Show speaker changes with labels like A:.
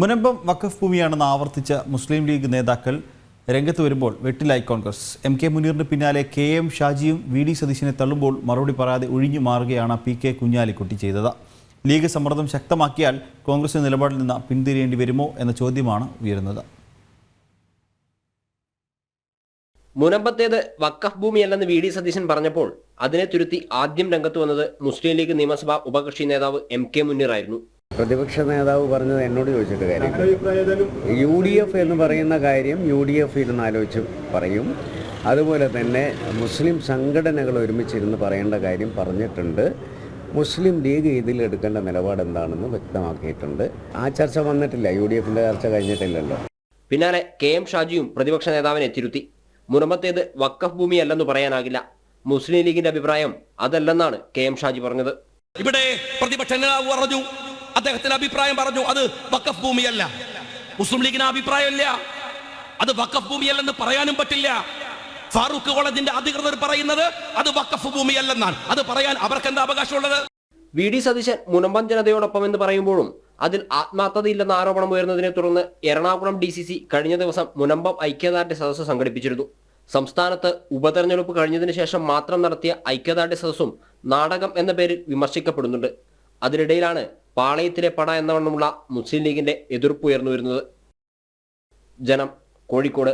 A: മുനമ്പം വഖഫ് ഭൂമിയാണെന്ന് ആവർത്തിച്ച മുസ്ലിം league നേതാക്കൾ രംഗത്ത് വരുമ്പോൾ വെട്ടിലായി കോൺഗ്രസ്. എം കെ മുനീറിന് പിന്നാലെ കെ എം ഷാജിയും വി ഡി സതീശിനെ തള്ളുമ്പോൾ മറുപടി പറയാതെ ഒഴിഞ്ഞു മാറുകയാണ് പി കെ കുഞ്ഞാലിക്കുട്ടി ചെയ്തത്. ലീഗ് സമ്മർദ്ദം ശക്തമാക്കിയാൽ കോൺഗ്രസ് നിലപാടിൽ നിന്ന് പിന്തിരിയേണ്ടി വരുമോ എന്ന ചോദ്യമാണ് ഉയരുന്നത്.
B: മുനമ്പത്തേത് വക്കഫ് ഭൂമിയല്ലെന്ന് വി ഡി സതീശൻ പറഞ്ഞപ്പോൾ അതിനെ തുരുത്തി ആദ്യം രംഗത്ത് വന്നത് മുസ്ലിം ലീഗ് നിയമസഭാ ഉപകക്ഷി നേതാവ് എം കെ മുനീറായിരുന്നു.
C: പ്രതിപക്ഷ നേതാവ് പറഞ്ഞത് എന്നോട് ചോദിച്ചിട്ട് കാര്യം യു ഡി എഫ് എന്ന് പറയുന്ന കാര്യം യു ഡി എഫ് ഇരുന്ന് ആലോചിച്ച് പറയും. അതുപോലെ തന്നെ മുസ്ലിം സംഘടനകൾ ഒരുമിച്ചിരുന്ന് പറയേണ്ട കാര്യം പറഞ്ഞിട്ടുണ്ട്. മുസ്ലിം ലീഗ് ഇതിൽ എടുക്കേണ്ട നിലപാട് എന്താണെന്ന് വ്യക്തമാക്കിയിട്ടുണ്ട്. ആ ചർച്ച വന്നിട്ടില്ല. യു ഡി എഫിന്റെ ചർച്ച കഴിഞ്ഞിട്ടില്ലല്ലോ.
B: പിന്നാലെ കെ എം ഷാജിയും പ്രതിപക്ഷ നേതാവിനെ തിരുത്തി. മുറമത്തേത് വക്കഫ് ഭൂമിയല്ലെന്ന് പറയാനാകില്ല. മുസ്ലിം ലീഗിന്റെ അഭിപ്രായം അതല്ലെന്നാണ് കെ എം ഷാജി പറഞ്ഞത്.
D: ഇവിടെ പ്രതിപക്ഷ നേതാവ് പറഞ്ഞു അദ്ദേഹത്തിന്റെ അഭിപ്രായം പറഞ്ഞു അത് വക്കഫ് ഭൂമിയല്ല. മുസ്ലിം ലീഗിന് അഭിപ്രായമില്ല. അത് വക്കഫ് ഭൂമിയല്ലെന്ന് പറയാനും പറ്റില്ല. ഫാറൂഖ് കോളേജിന്റെ അധികൃതർ പറയുന്നത് അത് വക്കഫ് ഭൂമിയല്ലെന്നാണ്. അത് പറയാൻ അവർക്ക് എന്താ അവകാശമുള്ളത്?
B: വി ഡി സതീശൻ മുനമ്പം ജനതയോടൊപ്പം എന്ന് പറയുമ്പോഴും അതിൽ ആത്മാർത്ഥതയില്ലെന്ന ആരോപണം ഉയർന്നതിനെ തുടർന്ന് എറണാകുളം ഡി സി സി കഴിഞ്ഞ ദിവസം മുനമ്പം ഐക്യദാർഢ്യ സദസ്സ് സംഘടിപ്പിച്ചിരുന്നു. സംസ്ഥാനത്ത് ഉപതെരഞ്ഞെടുപ്പ് കഴിഞ്ഞതിന് ശേഷം മാത്രം നടത്തിയ ഐക്യദാർഢ്യ സദസ്സും നാടകം എന്ന പേരിൽ വിമർശിക്കപ്പെടുന്നുണ്ട്. അതിനിടയിലാണ് പാളയത്തിലെ പട എന്നവണ്ണമുള്ള മുസ്ലിം ലീഗിന്റെ എതിർപ്പ് ഉയർന്നു വരുന്നത് ജനം കോഴിക്കോട്.